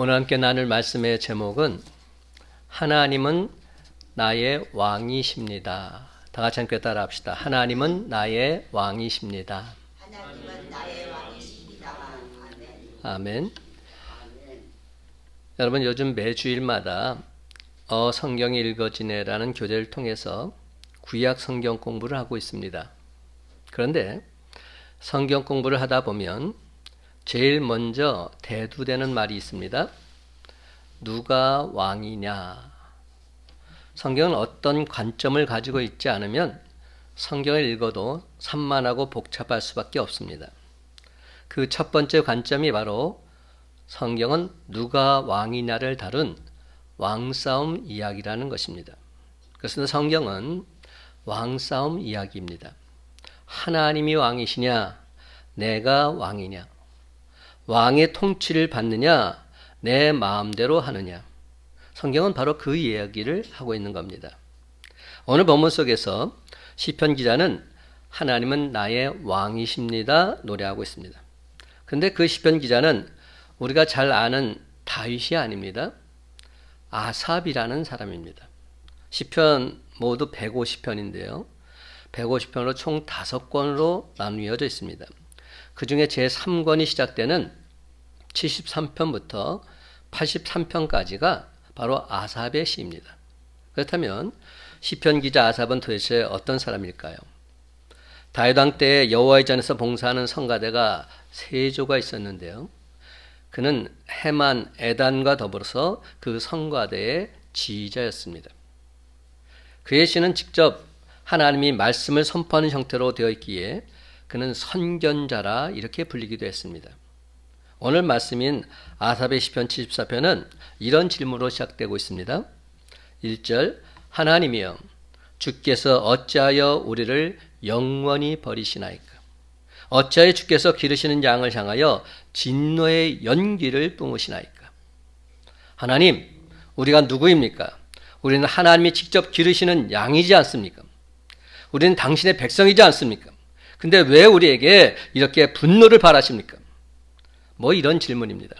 오늘 함께 나눌 말씀의 제목은 하나님은 나의 왕이십니다. 다 같이 함께 따라 합시다. 하나님은 나의 왕이십니다. 하나님은 나의 왕이십니다. 아멘. 아멘. 여러분 요즘 매주일마다 어 성경이 읽어지네라는 교재를 통해서 구약 성경 공부를 하고 있습니다. 그런데 성경 공부를 하다 보면 제일 먼저 대두되는 말이 있습니다. 누가 왕이냐? 성경은 어떤 관점을 가지고 있지 않으면 성경을 읽어도 산만하고 복잡할 수밖에 없습니다. 그 첫 번째 관점이 바로 성경은 누가 왕이냐를 다룬 왕싸움 이야기라는 것입니다. 그래서 성경은 왕싸움 이야기입니다. 하나님이 왕이시냐? 내가 왕이냐? 왕의 통치를 받느냐? 내 마음대로 하느냐? 성경은 바로 그 이야기를 하고 있는 겁니다. 오늘 본문 속에서 시편 기자는 하나님은 나의 왕이십니다 노래하고 있습니다. 근데 그 시편 기자는 우리가 잘 아는 다윗이 아닙니다. 아삽이라는 사람입니다. 시편 모두 150편인데요. 150편으로 총 5권으로 나누어져 있습니다. 그 중에 제3권이 시작되는 73편부터 83편까지가 바로 아삽의 시입니다. 그렇다면 시편 기자 아삽은 도대체 어떤 사람일까요? 다윗 왕 때 여호와의 전에서 봉사하는 성가대가 세 조가 있었는데요. 그는 해만 에단과 더불어서 그 성가대의 지휘자였습니다. 그의 시는 직접 하나님이 말씀을 선포하는 형태로 되어 있기에 그는 선견자라 이렇게 불리기도 했습니다. 오늘 말씀인 아삽의 시편 74편은 이런 질문으로 시작되고 있습니다. 1절 하나님이여 주께서 어찌하여 우리를 영원히 버리시나이까 어찌하여 주께서 기르시는 양을 향하여 진노의 연기를 뿜으시나이까 하나님 우리가 누구입니까? 우리는 하나님이 직접 기르시는 양이지 않습니까? 우리는 당신의 백성이지 않습니까? 근데 왜 우리에게 이렇게 분노를 바라십니까? 뭐 이런 질문입니다.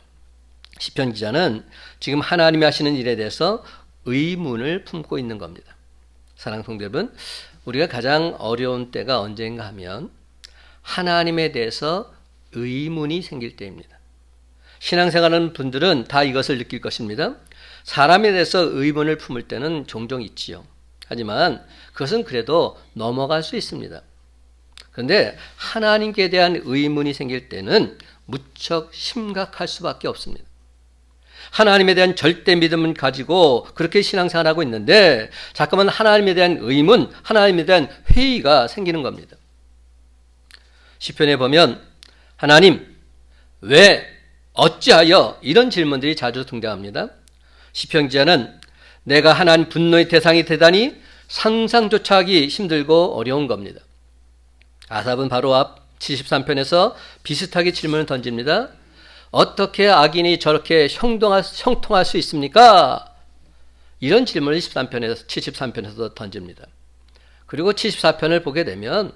시편 기자는 지금 하나님이 하시는 일에 대해서 의문을 품고 있는 겁니다. 사랑 성도 여러분, 우리가 가장 어려운 때가 언제인가 하면 하나님에 대해서 의문이 생길 때입니다. 신앙생활하는 분들은 다 이것을 느낄 것입니다. 사람에 대해서 의문을 품을 때는 종종 있지요. 하지만 그것은 그래도 넘어갈 수 있습니다. 그런데 하나님께 대한 의문이 생길 때는 무척 심각할 수밖에 없습니다. 하나님에 대한 절대 믿음을 가지고 그렇게 신앙생활하고 있는데 잠깐만 하나님에 대한 의문, 하나님에 대한 회의가 생기는 겁니다. 시편에 보면 하나님 왜 어찌하여 이런 질문들이 자주 등장합니다. 시편 기자는 내가 하나님 분노의 대상이 되다니 상상조차 하기 힘들고 어려운 겁니다. 아삽은 바로 앞 73편에서 비슷하게 질문을 던집니다. 어떻게 악인이 저렇게 형동할, 형통할 수 있습니까? 이런 질문을 23편에서 73편에서 던집니다. 그리고 74편을 보게 되면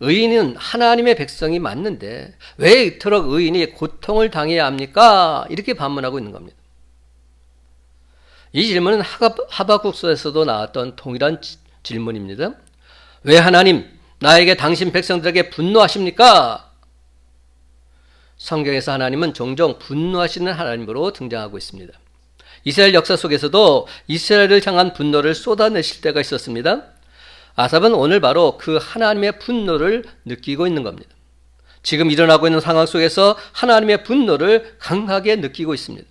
의인은 하나님의 백성이 맞는데 왜 이토록 의인이 고통을 당해야 합니까? 이렇게 반문하고 있는 겁니다. 이 질문은 하바국서에서도 나왔던 동일한 질문입니다. 왜 하나님 나에게 당신 백성들에게 분노하십니까? 성경에서 하나님은 종종 분노하시는 하나님으로 등장하고 있습니다. 이스라엘 역사 속에서도 이스라엘을 향한 분노를 쏟아내실 때가 있었습니다. 아삽은 오늘 바로 그 하나님의 분노를 느끼고 있는 겁니다. 지금 일어나고 있는 상황 속에서 하나님의 분노를 강하게 느끼고 있습니다.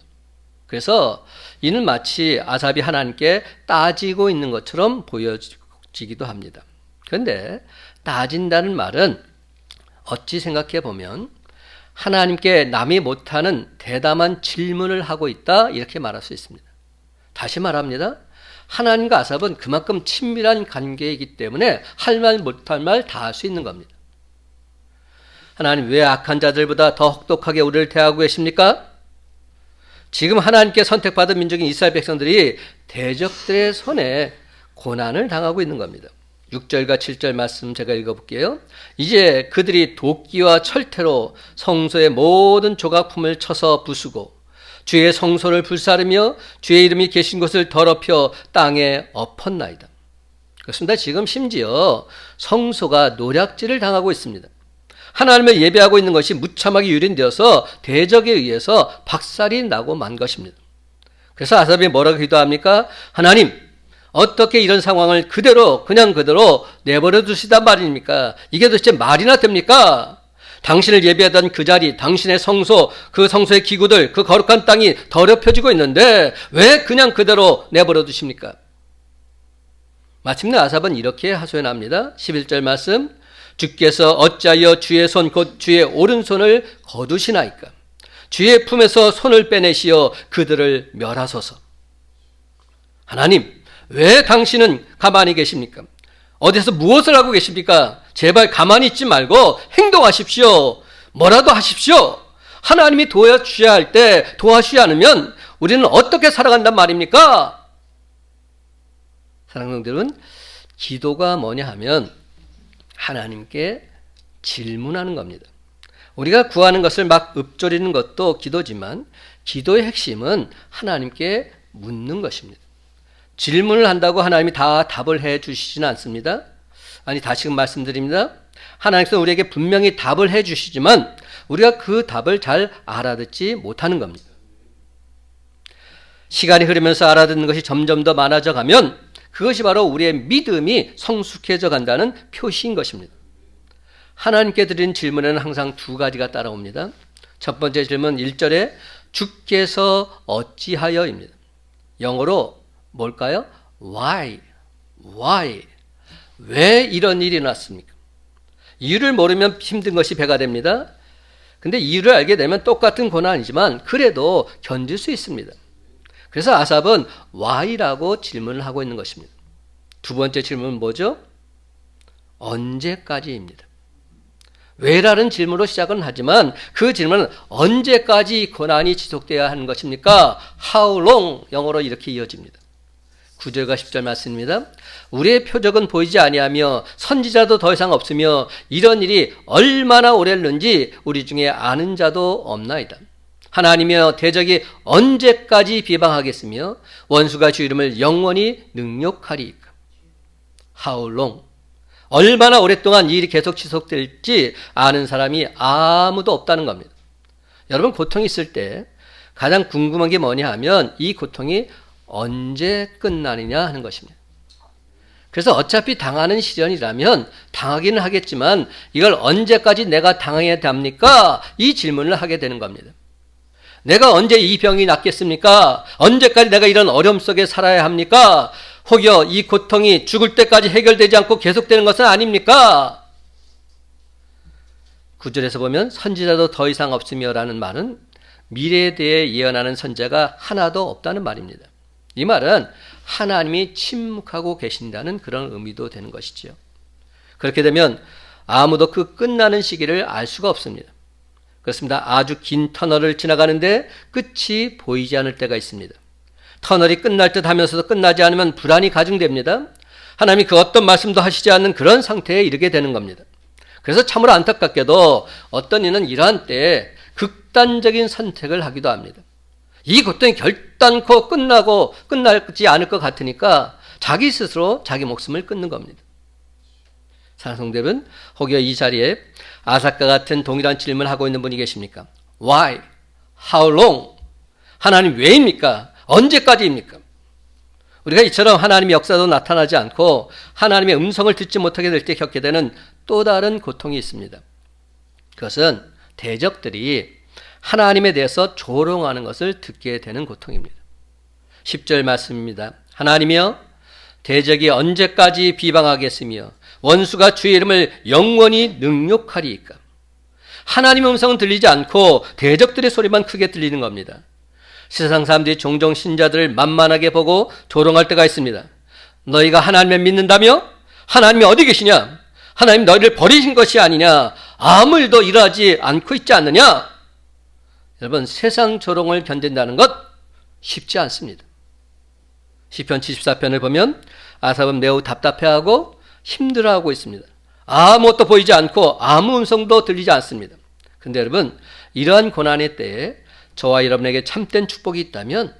그래서 이는 마치 아삽이 하나님께 따지고 있는 것처럼 보여지기도 합니다. 그런데 따진다는 말은 어찌 생각해 보면 하나님께 남이 못하는 대담한 질문을 하고 있다 이렇게 말할 수 있습니다. 다시 말합니다. 하나님과 아삽은 그만큼 친밀한 관계이기 때문에 할 말 못할 말 다 할 수 있는 겁니다. 하나님 왜 악한 자들보다 더 혹독하게 우리를 대하고 계십니까? 지금 하나님께 선택받은 민족인 이스라엘 백성들이 대적들의 손에 고난을 당하고 있는 겁니다. 6절과 7절 말씀 제가 읽어볼게요. 이제 그들이 도끼와 철퇴로 성소의 모든 조각품을 쳐서 부수고 주의 성소를 불사르며 주의 이름이 계신 곳을 더럽혀 땅에 엎었나이다. 그렇습니다. 지금 심지어 성소가 노략질을 당하고 있습니다. 하나님을 예배하고 있는 것이 무참하게 유린되어서 대적에 의해서 박살이 나고 만 것입니다. 그래서 아삽이 뭐라고 기도합니까? 하나님, 어떻게 이런 상황을 그대로 그냥 그대로 내버려 두시단 말입니까? 이게 도대체 말이나 됩니까? 당신을 예배하던 그 자리, 당신의 성소, 그 성소의 기구들, 그 거룩한 땅이 더럽혀지고 있는데 왜 그냥 그대로 내버려 두십니까? 마침내 아삽은 이렇게 하소연합니다. 11절 말씀. 주께서 어찌하여 주의 손 곧 주의 오른손을 거두시나이까? 주의 품에서 손을 빼내시어 그들을 멸하소서. 하나님, 왜 당신은 가만히 계십니까? 어디서 무엇을 하고 계십니까? 제발 가만히 있지 말고 행동하십시오. 뭐라도 하십시오. 하나님이 도와주셔야 할 때 도와주지 않으면 우리는 어떻게 살아간단 말입니까? 사랑하는 분들은 기도가 뭐냐 하면 하나님께 질문하는 겁니다. 우리가 구하는 것을 막 읊조리는 것도 기도지만 기도의 핵심은 하나님께 묻는 것입니다. 질문을 한다고 하나님이 다 답을 해 주시지는 않습니다. 아니 다시금 말씀드립니다. 하나님께서 우리에게 분명히 답을 해 주시지만 우리가 그 답을 잘 알아듣지 못하는 겁니다. 시간이 흐르면서 알아듣는 것이 점점 더 많아져 가면 그것이 바로 우리의 믿음이 성숙해져 간다는 표시인 것입니다. 하나님께 드린 질문에는 항상 두 가지가 따라옵니다. 첫 번째 질문 1절에 주께서 어찌하여입니다. 영어로 뭘까요? Why? Why? 왜 이런 일이 났습니까? 이유를 모르면 힘든 것이 배가 됩니다. 근데 이유를 알게 되면 똑같은 고난이지만 그래도 견딜 수 있습니다. 그래서 아삽은 why라고 질문을 하고 있는 것입니다. 두 번째 질문은 뭐죠? 언제까지입니다. 왜라는 질문으로 시작은 하지만 그 질문은 언제까지 고난이 지속되어야 하는 것입니까? How long? 영어로 이렇게 이어집니다. 9절과 10절 말씀입니다. 우리의 표적은 보이지 아니하며 선지자도 더 이상 없으며 이런 일이 얼마나 오랬는지 우리 중에 아는 자도 없나이다. 하나님이여 대적이 언제까지 비방하겠으며 원수가 주 이름을 영원히 능욕하리이까. How long? 얼마나 오랫동안 이 일이 계속 지속될지 아는 사람이 아무도 없다는 겁니다. 여러분 고통이 있을 때 가장 궁금한 게 뭐냐 하면 이 고통이 언제 끝나느냐 하는 것입니다. 그래서 어차피 당하는 시련이라면 당하기는 하겠지만 이걸 언제까지 내가 당해야 됩니까? 이 질문을 하게 되는 겁니다. 내가 언제 이 병이 낫겠습니까? 언제까지 내가 이런 어려움 속에 살아야 합니까? 혹여 이 고통이 죽을 때까지 해결되지 않고 계속되는 것은 아닙니까? 구절에서 보면 선지자도 더 이상 없으며라는 말은 미래에 대해 예언하는 선자가 하나도 없다는 말입니다. 이 말은 하나님이 침묵하고 계신다는 그런 의미도 되는 것이지요. 그렇게 되면 아무도 그 끝나는 시기를 알 수가 없습니다. 그렇습니다. 아주 긴 터널을 지나가는데 끝이 보이지 않을 때가 있습니다. 터널이 끝날 듯 하면서도 끝나지 않으면 불안이 가중됩니다. 하나님이 그 어떤 말씀도 하시지 않는 그런 상태에 이르게 되는 겁니다. 그래서 참으로 안타깝게도 어떤 이는 이러한 때에 극단적인 선택을 하기도 합니다. 이 고통이 결단코 끝나고 끝나지 않을 것 같으니까 자기 스스로 자기 목숨을 끊는 겁니다. 사성대은 혹여 이 자리에 아삭과 같은 동일한 질문을 하고 있는 분이 계십니까? Why? How long? 하나님 왜입니까? 언제까지입니까? 우리가 이처럼 하나님의 역사도 나타나지 않고 하나님의 음성을 듣지 못하게 될 때 겪게 되는 또 다른 고통이 있습니다. 그것은 대적들이 하나님에 대해서 조롱하는 것을 듣게 되는 고통입니다. 10절 말씀입니다. 하나님이여 대적이 언제까지 비방하겠으며 원수가 주의 이름을 영원히 능욕하리이까. 하나님의 음성은 들리지 않고 대적들의 소리만 크게 들리는 겁니다. 세상 사람들이 종종 신자들을 만만하게 보고 조롱할 때가 있습니다. 너희가 하나님을 믿는다며? 하나님이 어디 계시냐? 하나님 너희를 버리신 것이 아니냐? 아무 일도 일하지 않고 있지 않느냐? 여러분 세상 조롱을 견딘다는 것 쉽지 않습니다. 시편 74편을 보면 아삽은 매우 답답해하고 힘들어하고 있습니다. 아무것도 보이지 않고 아무 음성도 들리지 않습니다. 근데 여러분 이러한 고난의 때에 저와 여러분에게 참된 축복이 있다면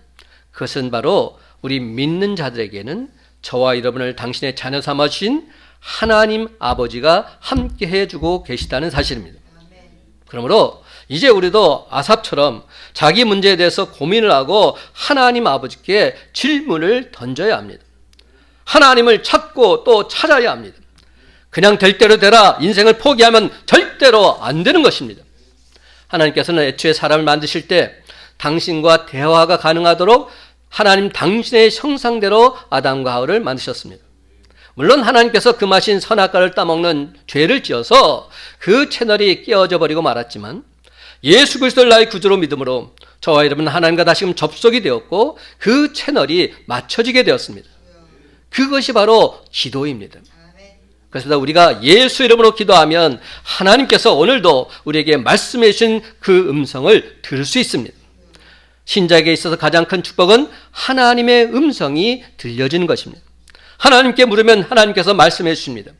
그것은 바로 우리 믿는 자들에게는 저와 여러분을 당신의 자녀 삼아 주신 하나님 아버지가 함께 해주고 계시다는 사실입니다. 그러므로 이제 우리도 아삽처럼 자기 문제에 대해서 고민을 하고 하나님 아버지께 질문을 던져야 합니다. 하나님을 찾고 또 찾아야 합니다. 그냥 될 대로 되라 인생을 포기하면 절대로 안 되는 것입니다. 하나님께서는 애초에 사람을 만드실 때 당신과 대화가 가능하도록 하나님 당신의 형상대로 아담과 하와를 만드셨습니다. 물론 하나님께서 금하신 선악과를 따먹는 죄를 지어서 그 채널이 깨어져 버리고 말았지만 예수 그리스도를 나의 구주로 믿음으로 저와 여러분 하나님과 다시금 접속이 되었고 그 채널이 맞춰지게 되었습니다. 그것이 바로 기도입니다. 그래서 우리가 예수 이름으로 기도하면 하나님께서 오늘도 우리에게 말씀해 주신 그 음성을 들을 수 있습니다. 신자에게 있어서 가장 큰 축복은 하나님의 음성이 들려지는 것입니다. 하나님께 물으면 하나님께서 말씀해 주십니다.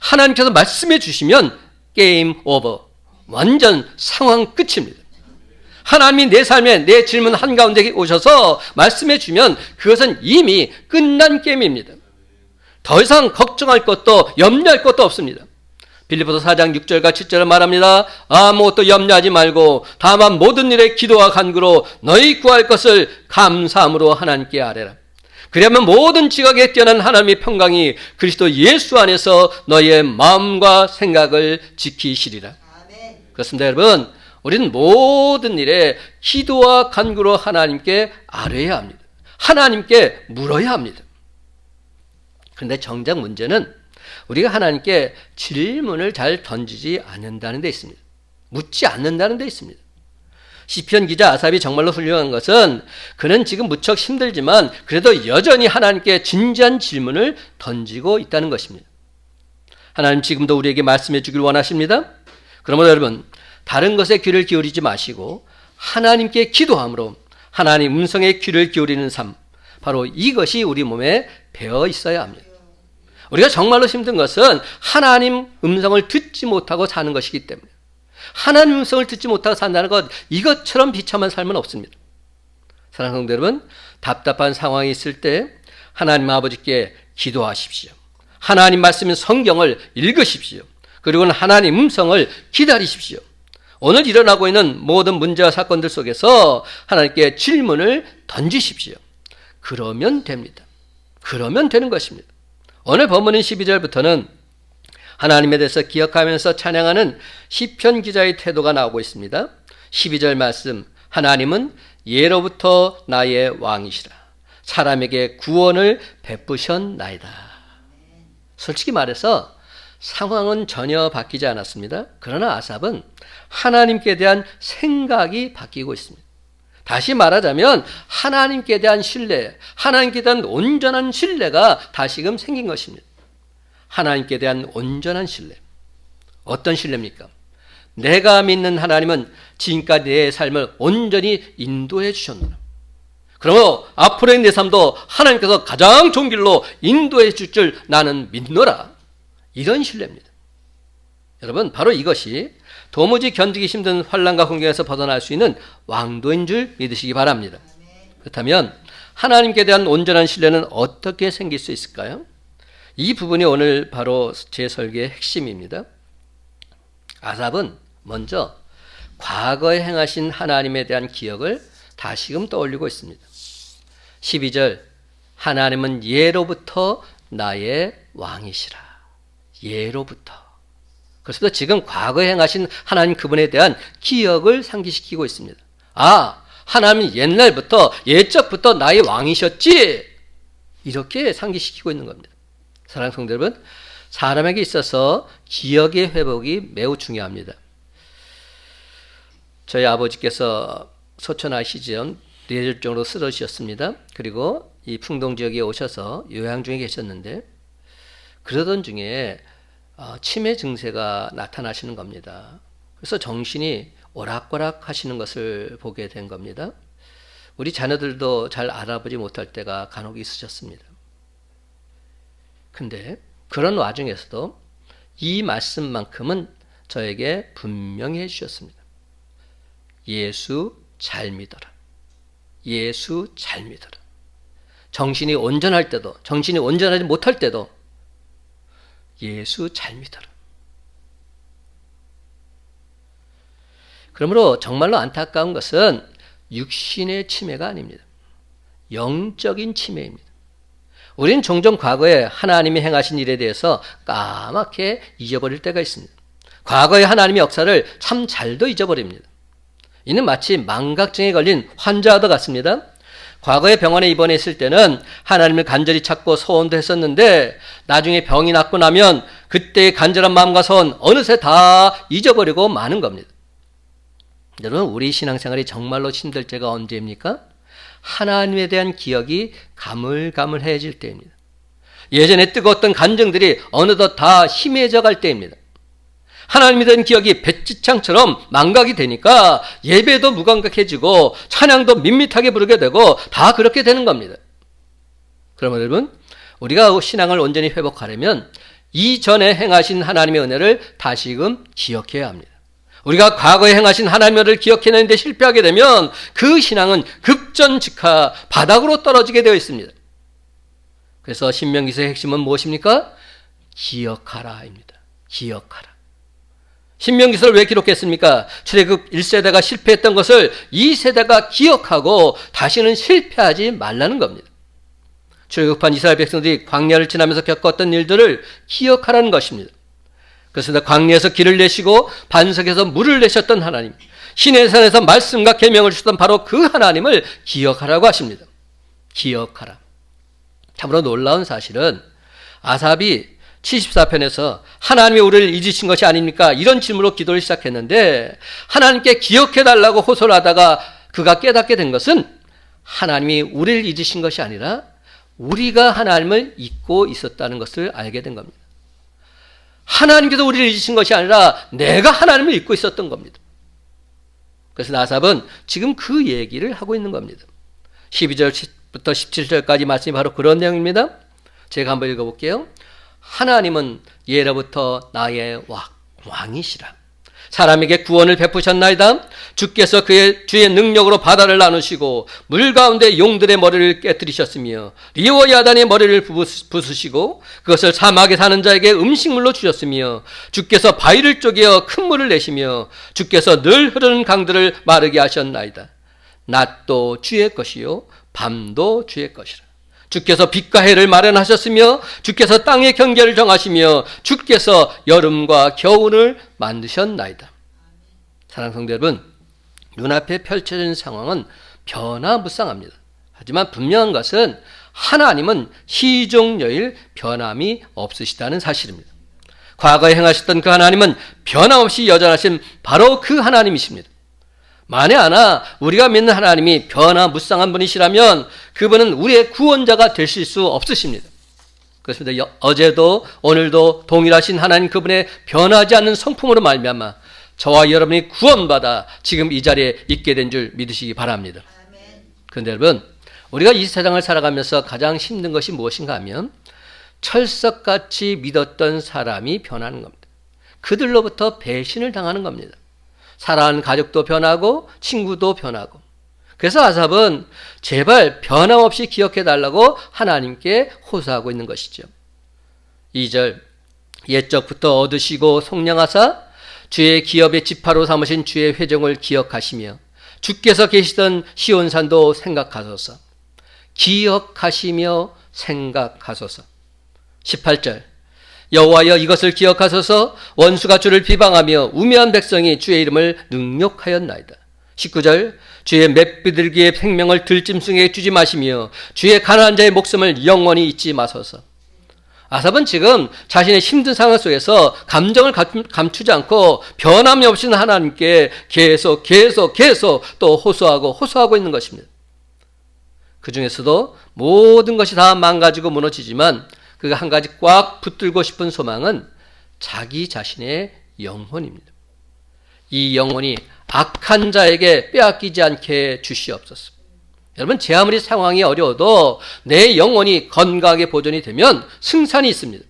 하나님께서 말씀해 주시면 게임 오버. 완전 상황 끝입니다. 하나님이 내 삶에 내 질문 한가운데 오셔서 말씀해 주면 그것은 이미 끝난 게임입니다. 더 이상 걱정할 것도 염려할 것도 없습니다. 빌리포서 4장 6절과 7절을 말합니다. 아무것도 염려하지 말고 다만 모든 일에 기도와 간구로 너희 구할 것을 감사함으로 하나님께 아뢰라. 그러면 모든 지각에 뛰어난 하나님의 평강이 그리스도 예수 안에서 너희의 마음과 생각을 지키시리라. 그렇습니다, 여러분. 우리는 모든 일에 기도와 간구로 하나님께 아뢰야 합니다. 하나님께 물어야 합니다. 그런데 정작 문제는 우리가 하나님께 질문을 잘 던지지 않는다는 데 있습니다. 묻지 않는다는 데 있습니다. 시편 기자 아삽이 정말로 훌륭한 것은 그는 지금 무척 힘들지만 그래도 여전히 하나님께 진지한 질문을 던지고 있다는 것입니다. 하나님 지금도 우리에게 말씀해 주길 원하십니다. 그러므로 여러분 다른 것에 귀를 기울이지 마시고 하나님께 기도함으로 하나님 음성에 귀를 기울이는 삶 바로 이것이 우리 몸에 배어 있어야 합니다. 우리가 정말로 힘든 것은 하나님 음성을 듣지 못하고 사는 것이기 때문에 하나님 음성을 듣지 못하고 산다는 것 이것처럼 비참한 삶은 없습니다. 사랑하는 성도 여러분 답답한 상황이 있을 때 하나님 아버지께 기도하십시오. 하나님 말씀인 성경을 읽으십시오. 그리고는 하나님 음성을 기다리십시오. 오늘 일어나고 있는 모든 문제와 사건들 속에서 하나님께 질문을 던지십시오. 그러면 됩니다. 그러면 되는 것입니다. 오늘 본문인 12절부터는 하나님에 대해서 기억하면서 찬양하는 시편 기자의 태도가 나오고 있습니다. 12절 말씀 하나님은 예로부터 나의 왕이시라 사람에게 구원을 베푸셨나이다. 솔직히 말해서 상황은 전혀 바뀌지 않았습니다. 그러나 아삽은 하나님께 대한 생각이 바뀌고 있습니다. 다시 말하자면 하나님께 대한 신뢰, 하나님께 대한 온전한 신뢰가 다시금 생긴 것입니다. 하나님께 대한 온전한 신뢰. 어떤 신뢰입니까? 내가 믿는 하나님은 지금까지 내 삶을 온전히 인도해 주셨노라. 그러므로 앞으로의 내 삶도 하나님께서 가장 좋은 길로 인도해 줄 줄 나는 믿노라. 이런 신뢰입니다. 여러분, 바로 이것이 도무지 견디기 힘든 환란과 공경에서 벗어날 수 있는 왕도인 줄 믿으시기 바랍니다. 그렇다면 하나님께 대한 온전한 신뢰는 어떻게 생길 수 있을까요? 이 부분이 오늘 바로 제 설계의 핵심입니다. 아삽은 먼저 과거에 행하신 하나님에 대한 기억을 다시금 떠올리고 있습니다. 12절 하나님은 예로부터 나의 왕이시라. 예로부터. 그래서 지금 과거에 행하신 하나님 그분에 대한 기억을 상기시키고 있습니다. 아, 하나님이 옛날부터 예적부터 나의 왕이셨지. 이렇게 상기시키고 있는 겁니다. 사랑하는 성도 여러분, 사람에게 있어서 기억의 회복이 매우 중요합니다. 저희 아버지께서 소천하 시점 뇌졸중으로 쓰러지셨습니다. 그리고 이 풍동 지역에 오셔서 요양 중에 계셨는데 그러던 중에 어, 치매 증세가 나타나시는 겁니다. 그래서 정신이 오락가락 하시는 것을 보게 된 겁니다. 우리 자녀들도 잘 알아보지 못할 때가 간혹 있으셨습니다. 근데 그런 와중에서도 이 말씀만큼은 저에게 분명히 해주셨습니다. 예수 잘 믿어라. 예수 잘 믿어라. 정신이 온전할 때도, 정신이 온전하지 못할 때도 예수 잘 믿어라. 그러므로 정말로 안타까운 것은 육신의 침해가 아닙니다. 영적인 침해입니다. 우리는 종종 과거에 하나님이 행하신 일에 대해서 까맣게 잊어버릴 때가 있습니다. 과거의 하나님의 역사를 참 잘도 잊어버립니다. 이는 마치 망각증에 걸린 환자와 같습니다. 과거에 병원에 입원했을 때는 하나님을 간절히 찾고 소원도 했었는데 나중에 병이 낫고 나면 그때의 간절한 마음과 소원 어느새 다 잊어버리고 마는 겁니다. 여러분, 우리 신앙생활이 정말로 힘들 때가 언제입니까? 하나님에 대한 기억이 가물가물해질 때입니다. 예전에 뜨거웠던 감정들이 어느덧 다 희미해져 갈 때입니다. 하나님에 대한 기억이 백지창처럼 망각이 되니까 예배도 무감각해지고 찬양도 밋밋하게 부르게 되고 다 그렇게 되는 겁니다. 그러면 여러분, 우리가 신앙을 온전히 회복하려면 이전에 행하신 하나님의 은혜를 다시금 기억해야 합니다. 우리가 과거에 행하신 하나님의 은혜를 기억해내는데 실패하게 되면 그 신앙은 급전직하 바닥으로 떨어지게 되어 있습니다. 그래서 신명기서의 핵심은 무엇입니까? 기억하라입니다. 기억하라. 신명기서를 왜 기록했습니까? 출애굽 1세대가 실패했던 것을 2세대가 기억하고 다시는 실패하지 말라는 겁니다. 출애굽한 이스라엘 백성들이 광야를 지나면서 겪었던 일들을 기억하라는 것입니다. 그래서 광야에서 길을 내시고 반석에서 물을 내셨던 하나님, 신의 산에서 말씀과 계명을 주셨던 바로 그 하나님을 기억하라고 하십니다. 기억하라. 참으로 놀라운 사실은 아삽이 74편에서 하나님이 우리를 잊으신 것이 아닙니까? 이런 질문으로 기도를 시작했는데 하나님께 기억해 달라고 호소를 하다가 그가 깨닫게 된 것은 하나님이 우리를 잊으신 것이 아니라 우리가 하나님을 잊고 있었다는 것을 알게 된 겁니다. 하나님께서 우리를 잊으신 것이 아니라 내가 하나님을 잊고 있었던 겁니다. 그래서 나삽은 지금 그 얘기를 하고 있는 겁니다. 12절부터 17절까지 말씀이 바로 그런 내용입니다. 제가 한번 읽어볼게요. 하나님은 예로부터 나의 왕이시라. 사람에게 구원을 베푸셨나이다. 주께서 그의 주의 능력으로 바다를 나누시고 물 가운데 용들의 머리를 깨뜨리셨으며 리오 야단의 머리를 부수시고 그것을 사막에 사는 자에게 음식물로 주셨으며 주께서 바위를 쪼개어 큰 물을 내시며 주께서 늘 흐르는 강들을 마르게 하셨나이다. 낮도 주의 것이요 밤도 주의 것이라. 주께서 빛과 해를 마련하셨으며 주께서 땅의 경계를 정하시며 주께서 여름과 겨울을 만드셨나이다. 사랑 성도 여러분, 눈앞에 펼쳐진 상황은 변화무쌍합니다. 하지만 분명한 것은 하나님은 시종여일 변함이 없으시다는 사실입니다. 과거에 행하셨던 그 하나님은 변함없이 여전하신 바로 그 하나님이십니다. 만에 하나 우리가 믿는 하나님이 변화무쌍한 분이시라면 그분은 우리의 구원자가 되실 수 없으십니다. 그렇습니다. 어제도 오늘도 동일하신 하나님 그분의 변하지 않는 성품으로 말미암아 저와 여러분이 구원받아 지금 이 자리에 있게 된 줄 믿으시기 바랍니다. 그런데 여러분 우리가 이 세상을 살아가면서 가장 힘든 것이 무엇인가 하면 철석같이 믿었던 사람이 변하는 겁니다. 그들로부터 배신을 당하는 겁니다. 사랑하는 가족도 변하고 친구도 변하고. 그래서 아삽은 제발 변함없이 기억해 달라고 하나님께 호소하고 있는 것이죠. 2절 옛적부터 얻으시고 속량하사 주의 기업의 지파로 삼으신 주의 회종을 기억하시며 주께서 계시던 시온산도 생각하소서. 기억하시며 생각하소서. 18절 여호와여 이것을 기억하소서 원수가 주를 비방하며 우매한 백성이 주의 이름을 능욕하였나이다. 19절 주의 맷비들기의 생명을 들짐승에 주지 마시며 주의 가난한 자의 목숨을 영원히 잊지 마소서. 아삽은 지금 자신의 힘든 상황 속에서 감정을 감추지 않고 변함이 없인 하나님께 계속 계속 계속 또 호소하고 호소하고 있는 것입니다. 그 중에서도 모든 것이 다 망가지고 무너지지만 그가 한 가지 꽉 붙들고 싶은 소망은 자기 자신의 영혼입니다. 이 영혼이 악한 자에게 빼앗기지 않게 주시옵소서. 여러분, 제 아무리 상황이 어려워도 내 영혼이 건강하게 보존이 되면 승산이 있습니다.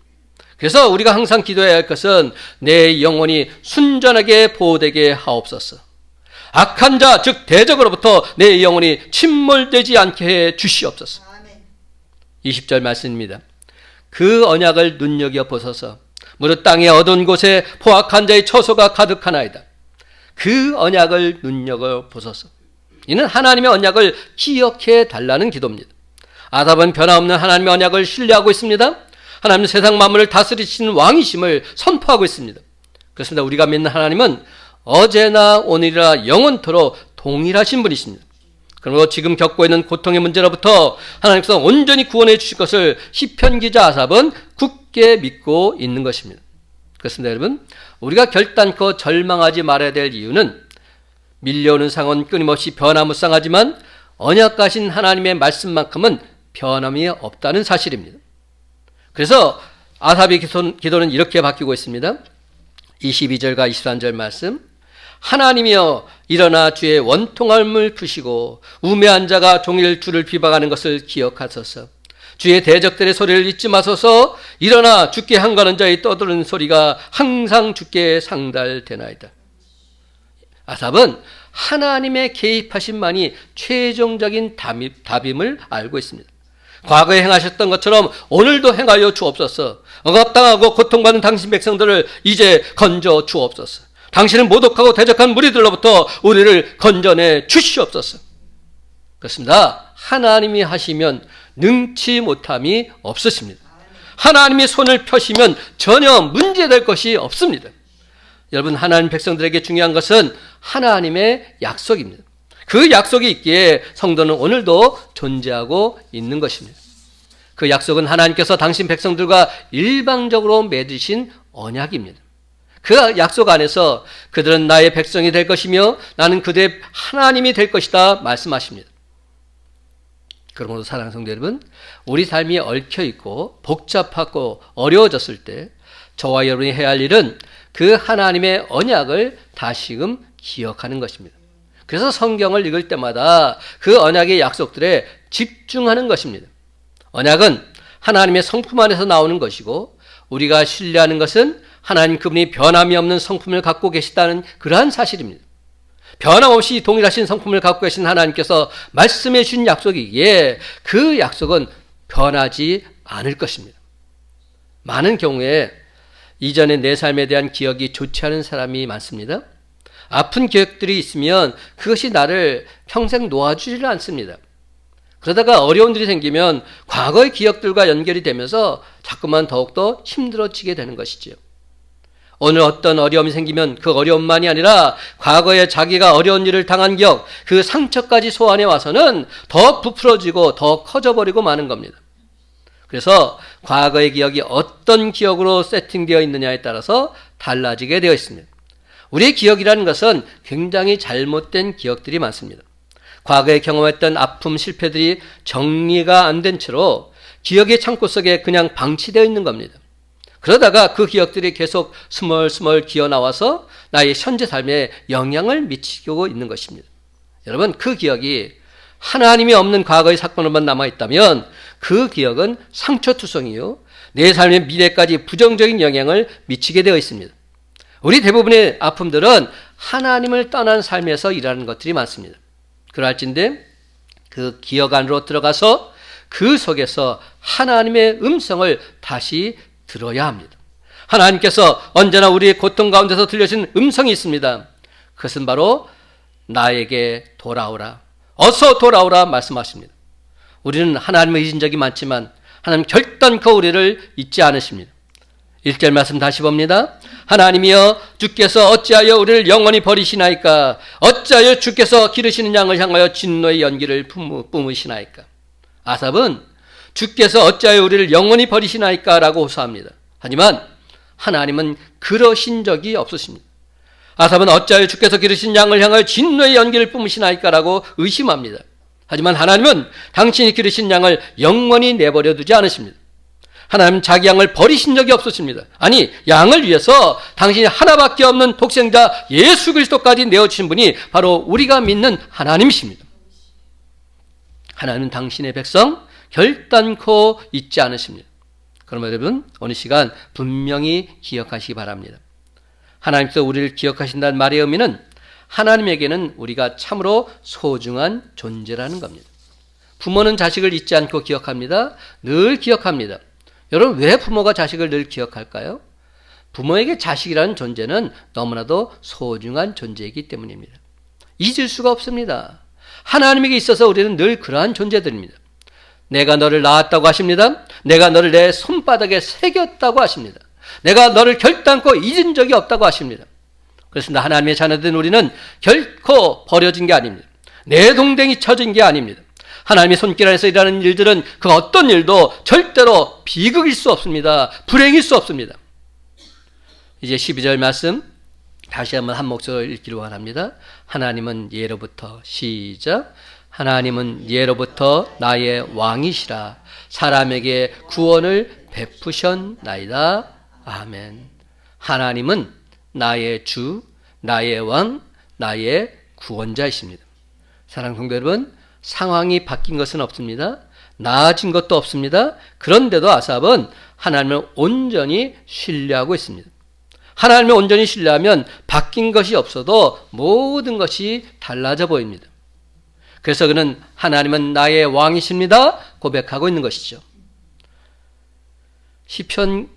그래서 우리가 항상 기도해야 할 것은 내 영혼이 순전하게 보호되게 하옵소서. 악한 자, 즉 대적으로부터 내 영혼이 침몰되지 않게 해 주시옵소서. 아멘. 20절 말씀입니다. 그 언약을 눈여겨 보소서. 무릇 땅의 어두운 곳에 포악한 자의 처소가 가득하나이다. 그 언약을 눈여겨 보소서. 이는 하나님의 언약을 기억해 달라는 기도입니다. 아삽은 변함없는 하나님의 언약을 신뢰하고 있습니다. 하나님은 세상 만물을 다스리시는 왕이심을 선포하고 있습니다. 그렇습니다. 우리가 믿는 하나님은 어제나 오늘이나 영원토록 동일하신 분이십니다. 그리고 지금 겪고 있는 고통의 문제로부터 하나님께서 온전히 구원해 주실 것을 시편 기자 아삽은 굳게 믿고 있는 것입니다. 그렇습니다, 여러분. 우리가 결단코 절망하지 말아야 될 이유는 밀려오는 상은 끊임없이 변화무쌍하지만 언약가신 하나님의 말씀만큼은 변함이 없다는 사실입니다. 그래서 아삽의 기도는 이렇게 바뀌고 있습니다. 22절과 23절 말씀. 하나님이여 일어나 주의 원통함을 푸시고 우매한 자가 종일 주를 비방하는 것을 기억하소서. 주의 대적들의 소리를 잊지 마소서. 일어나 주께 한가는 자의 떠드는 소리가 항상 주께 상달되나이다. 아삽은 하나님의 개입하심만이 최종적인 답임을 알고 있습니다. 과거에 행하셨던 것처럼 오늘도 행하여 주옵소서. 억압당하고 고통받는 당신 백성들을 이제 건져 주옵소서. 당신은 모독하고 대적한 무리들로부터 우리를 건져내 주시옵소서. 그렇습니다. 하나님이 하시면 능치 못함이 없으십니다. 하나님이 손을 펴시면 전혀 문제될 것이 없습니다. 여러분, 하나님 백성들에게 중요한 것은 하나님의 약속입니다. 그 약속이 있기에 성도는 오늘도 존재하고 있는 것입니다. 그 약속은 하나님께서 당신 백성들과 일방적으로 맺으신 언약입니다. 그 약속 안에서 그들은 나의 백성이 될 것이며 나는 그들의 하나님이 될 것이다 말씀하십니다. 그러므로 사랑하는 성도 여러분, 우리 삶이 얽혀 있고 복잡하고 어려워졌을 때 저와 여러분이 해야 할 일은 그 하나님의 언약을 다시금 기억하는 것입니다. 그래서 성경을 읽을 때마다 그 언약의 약속들에 집중하는 것입니다. 언약은 하나님의 성품 안에서 나오는 것이고 우리가 신뢰하는 것은 하나님 그분이 변함이 없는 성품을 갖고 계시다는 그러한 사실입니다. 변함없이 동일하신 성품을 갖고 계신 하나님께서 말씀해 주신 약속이기에 그 약속은 변하지 않을 것입니다. 많은 경우에 이전의 내 삶에 대한 기억이 좋지 않은 사람이 많습니다. 아픈 기억들이 있으면 그것이 나를 평생 놓아주지를 않습니다. 그러다가 어려운 일이 생기면 과거의 기억들과 연결이 되면서 자꾸만 더욱더 힘들어지게 되는 것이지요. 오늘 어떤 어려움이 생기면 그 어려움만이 아니라 과거에 자기가 어려운 일을 당한 기억, 그 상처까지 소환해 와서는 더 부풀어지고 더 커져버리고 마는 겁니다. 그래서 과거의 기억이 어떤 기억으로 세팅되어 있느냐에 따라서 달라지게 되어 있습니다. 우리의 기억이라는 것은 굉장히 잘못된 기억들이 많습니다. 과거에 경험했던 아픔, 실패들이 정리가 안 된 채로 기억의 창고 속에 그냥 방치되어 있는 겁니다. 그러다가 그 기억들이 계속 스멀스멀 기어 나와서 나의 현재 삶에 영향을 미치고 있는 것입니다. 여러분, 그 기억이 하나님이 없는 과거의 사건으로만 남아있다면 그 기억은 상처투성이요. 내 삶의 미래까지 부정적인 영향을 미치게 되어 있습니다. 우리 대부분의 아픔들은 하나님을 떠난 삶에서 일하는 것들이 많습니다. 그럴진데 그 기억 안으로 들어가서 그 속에서 하나님의 음성을 다시 들어야 합니다. 하나님께서 언제나 우리의 고통 가운데서 들려신 음성이 있습니다. 그것은 바로 나에게 돌아오라. 어서 돌아오라 말씀하십니다. 우리는 하나님을 잊은 적이 많지만 하나님 결단코 우리를 잊지 않으십니다. 1절 말씀 다시 봅니다. 하나님이여 주께서 어찌하여 우리를 영원히 버리시나이까 어찌하여 주께서 기르시는 양을 향하여 진노의 연기를 뿜으시나이까 아삽은 주께서 어찌하여 우리를 영원히 버리시나이까라고 호소합니다. 하지만 하나님은 그러신 적이 없으십니다. 아삽은 어찌하여 주께서 기르신 양을 향하여 진노의 연기를 뿜으시나이까라고 의심합니다. 하지만 하나님은 당신이 기르신 양을 영원히 내버려 두지 않으십니다. 하나님은 자기 양을 버리신 적이 없으십니다. 아니, 양을 위해서 당신이 하나밖에 없는 독생자 예수 그리스도까지 내어주신 분이 바로 우리가 믿는 하나님이십니다. 하나님은 당신의 백성 결단코 잊지 않으십니다. 그러면 여러분, 오늘 시간 분명히 기억하시기 바랍니다. 하나님께서 우리를 기억하신다는 말의 의미는 하나님에게는 우리가 참으로 소중한 존재라는 겁니다. 부모는 자식을 잊지 않고 기억합니다. 늘 기억합니다. 여러분, 왜 부모가 자식을 늘 기억할까요? 부모에게 자식이라는 존재는 너무나도 소중한 존재이기 때문입니다. 잊을 수가 없습니다. 하나님에게 있어서 우리는 늘 그러한 존재들입니다. 내가 너를 낳았다고 하십니다. 내가 너를 내 손바닥에 새겼다고 하십니다. 내가 너를 결단코 잊은 적이 없다고 하십니다. 그렇습니다. 하나님의 자녀된 우리는 결코 버려진 게 아닙니다. 내 동댕이 쳐진 게 아닙니다. 하나님의 손길 안에서 일하는 일들은 그 어떤 일도 절대로 비극일 수 없습니다. 불행일 수 없습니다. 이제 12절 말씀 다시 한번 한 목소리로 읽기를 원합니다. 하나님은 예로부터 시작 하나님은 예로부터 나의 왕이시라 사람에게 구원을 베푸셨나이다. 아멘. 하나님은 나의 주, 나의 왕, 나의 구원자이십니다. 사랑하는 성도 여러분, 상황이 바뀐 것은 없습니다. 나아진 것도 없습니다. 그런데도 아삽은 하나님을 온전히 신뢰하고 있습니다. 하나님을 온전히 신뢰하면 바뀐 것이 없어도 모든 것이 달라져 보입니다. 그래서 그는 하나님은 나의 왕이십니다. 고백하고 있는 것이죠. 시편을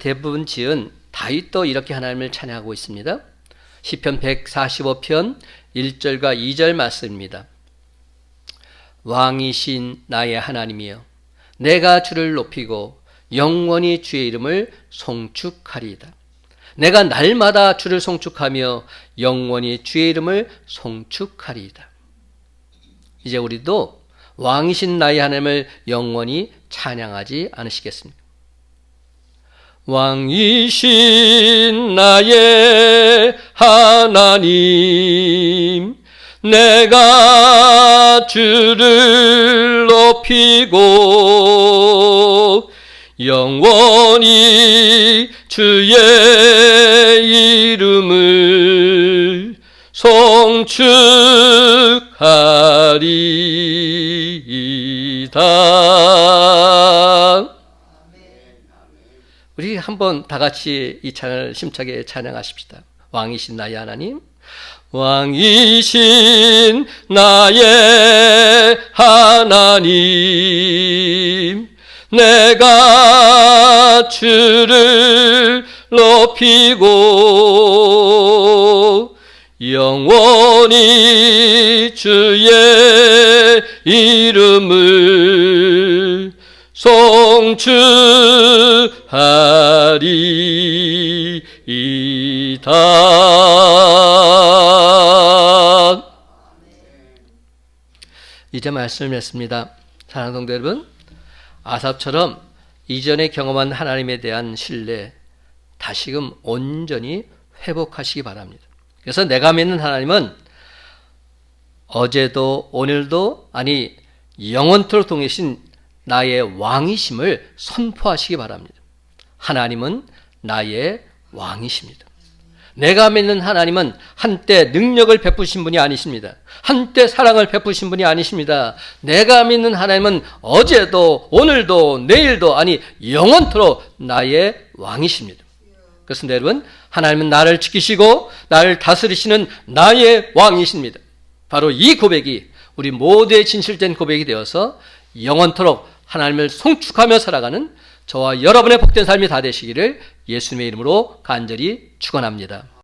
대부분 지은 다윗도 이렇게 하나님을 찬양하고 있습니다. 시편 145편 1절과 2절 말씀입니다. 왕이신 나의 하나님이여 내가 주를 높이고 영원히 주의 이름을 송축하리이다. 내가 날마다 주를 송축하며 영원히 주의 이름을 송축하리이다. 이제 우리도 왕이신 나의 하나님을 영원히 찬양하지 않으시겠습니까? 왕이신 나의 하나님 내가 주를 높이고 영원히 주의 이름을 송축 하리이다. 우리 한번 다 같이 이 찬양을 심차게 찬양하십시다. 왕이신 나의 하나님, 왕이신 나의 하나님, 내가 주를 높이고 영원히 주의 이름을 송축하리이다. 이제 말씀을 했습니다. 사랑하는 성도 여러분, 아삽처럼 이전에 경험한 하나님에 대한 신뢰 다시금 온전히 회복하시기 바랍니다. 그래서 내가 믿는 하나님은 어제도 오늘도 아니 영원토록 동이신 나의 왕이심을 선포하시기 바랍니다. 하나님은 나의 왕이십니다. 내가 믿는 하나님은 한때 능력을 베푸신 분이 아니십니다. 한때 사랑을 베푸신 분이 아니십니다. 내가 믿는 하나님은 어제도 오늘도 내일도 아니 영원토록 나의 왕이십니다. 그렇습니다, 여러분. 하나님은 나를 지키시고 나를 다스리시는 나의 왕이십니다. 바로 이 고백이 우리 모두의 진실된 고백이 되어서 영원토록 하나님을 송축하며 살아가는 저와 여러분의 복된 삶이 다 되시기를 예수님의 이름으로 간절히 축원합니다.